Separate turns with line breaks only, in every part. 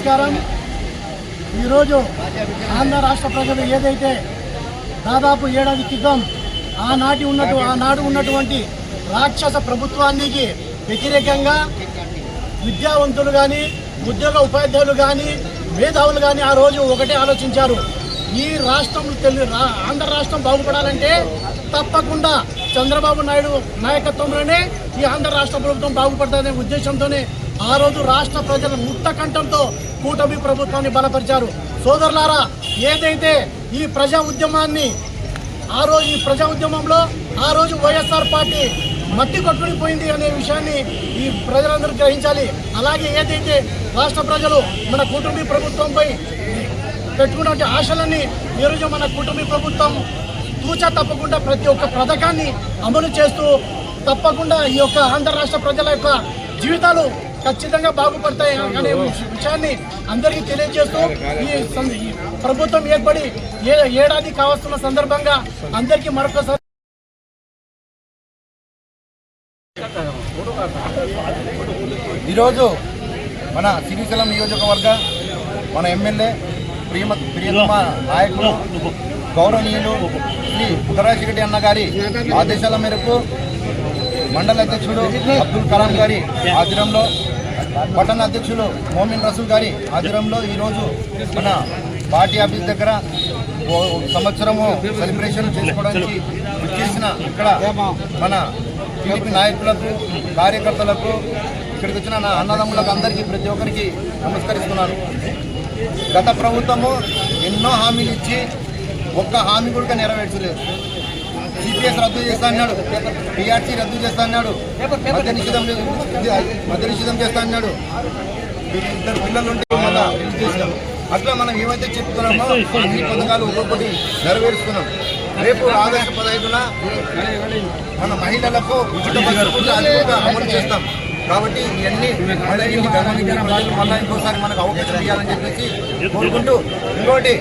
నమస్కారం. ఈరోజు ఆంధ్ర రాష్ట్ర ప్రజలు ఏదైతే దాదాపు ఏడాది క్రితం ఆనాటి ఉన్నటు ఆనాడు ఉన్నటువంటి రాక్షస ప్రభుత్వానికి వ్యతిరేకంగా విద్యావంతులు కానీ ఉద్యోగ ఉపాధ్యాయులు కానీ మేధావులు కానీ ఆ రోజు ఒకటే ఆలోచించారు. ఈ రాష్ట్రం తెలు రా- ఆంధ్ర రాష్ట్రం బాగుపడాలంటే తప్పకుండా చంద్రబాబు నాయుడు నాయకత్వంలోనే ఈ ఆంధ్ర రాష్ట్ర ప్రభుత్వం బాగుపడుతుందనే ఉద్దేశంతోనే ఆ రోజు రాష్ట్ర ప్రజల ముట్టకంఠంతో కూటమి ప్రభుత్వాన్ని బలపరిచారు. సోదరులారా ఏదైతే ఈ ప్రజా ఉద్యమాన్ని ఆ రోజు ఈ ప్రజా ఉద్యమంలో ఆ రోజు వైఎస్ఆర్ పార్టీ మట్టి కొట్టుకుని పోయింది అనే విషయాన్ని ఈ ప్రజలందరూ గ్రహించాలి. అలాగే ఏదైతే రాష్ట్ర ప్రజలు మన కుటుంబీ ప్రభుత్వంపై పెట్టుకున్నటువంటి ఆశలన్నీ ఈరోజు మన కుటుంబీ ప్రభుత్వం తూచా తప్పకుండా ప్రతి ఒక్క పథకాన్ని అమలు చేస్తూ తప్పకుండా ఈ యొక్క ఆంధ్ర రాష్ట్ర ప్రజల యొక్క జీవితాలు ఖచ్చితంగా బాగుపడతాయి అనే విషయాన్ని అందరికీ తెలియజేస్తూ ఈ సం- ప్రభుత్వం ఏర్పడి ఏ ఏడాది కావస్తున్న సందర్భంగా అందరికీ మరొకసారి
ఈరోజు మన సిరిశలం నియోజకవర్గ మన ఎమ్మెల్యే ప్రియమ ప్రియతమ నాయకులు గౌరవనీయులు శ్రీ పుట్టరాజశెట్టి అన్న గారి ఆదేశాల మేరకు మండల అధ్యక్షుడు అబ్దుల్ కలాం గారి ఆధ్వర్యంలో పట్టణ అధ్యక్షులు మోమిన్ రసూల్ గారి ఆధ్వర్యంలో ఈరోజు మన పార్టీ ఆఫీస్ దగ్గర సంవత్సరము సెలబ్రేషన్ చేసుకోవడానికి వచ్చేసిన ఇక్కడ మన టీడీపీ నాయకులకు కార్యకర్తలకు ఇక్కడికి వచ్చిన నా అన్నదమ్ములకు అందరికీ ప్రతి ఒక్కరికి నమస్కరిస్తున్నాను గత ప్రభుత్వము ఎన్నో హామీలు ఇచ్చి ఒక్క హామీ కూడా నెరవేర్చలేదు. సిపిఎస్ రద్దు చేస్తా అన్నాడు పిఆర్సీ రద్దు చేస్తా అన్నాడు మద్య నిషేధం మద్య నిషేధం చేస్తా అన్నాడు ఇద్దరు పిల్లలు ఉంటే చేసినాం అట్లా మనం ఏమైతే చెప్తున్నామో అన్ని పథకాలు ఒక్కొక్కటి నెరవేరుస్తున్నాం. రేపు ఆగస్టు పదహైదున మన మహిళలకు ఉచిత అమలు చేస్తాం. కాబట్టి ఇవన్నీ మళ్ళీ మళ్ళీ ఇంకోసారి మనకు అవకాశం ఇవ్వాలని చెప్పేసి కోరుకుంటూ ఇంకోటి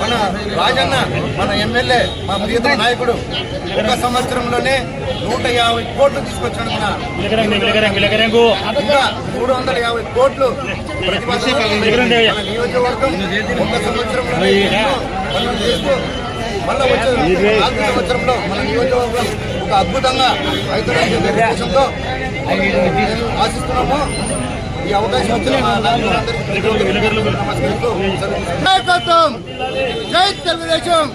మన రాజన్న మన ఎమ్మెల్యే మా ప్రియతమ నాయకుడు ఒక సంవత్సరంలోనే నూట యాభై కోట్లు తీసుకొచ్చాడు మన ఇంకా మూడు వందల యాభై కోట్లు నియోజకవర్గం ఒక సంవత్సరంలోనే చేస్తూ మళ్ళీ వచ్చే నాలుగు సంవత్సరంలో మన నియోజకవర్గం ఒక అద్భుతంగా ఉద్దేశంతో ఆశిస్తున్నాము. ఈ అవకాశం వచ్చిన మా
నాయకత్వం జై తెలుగుదేశం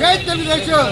జై తెలుగుదేశం.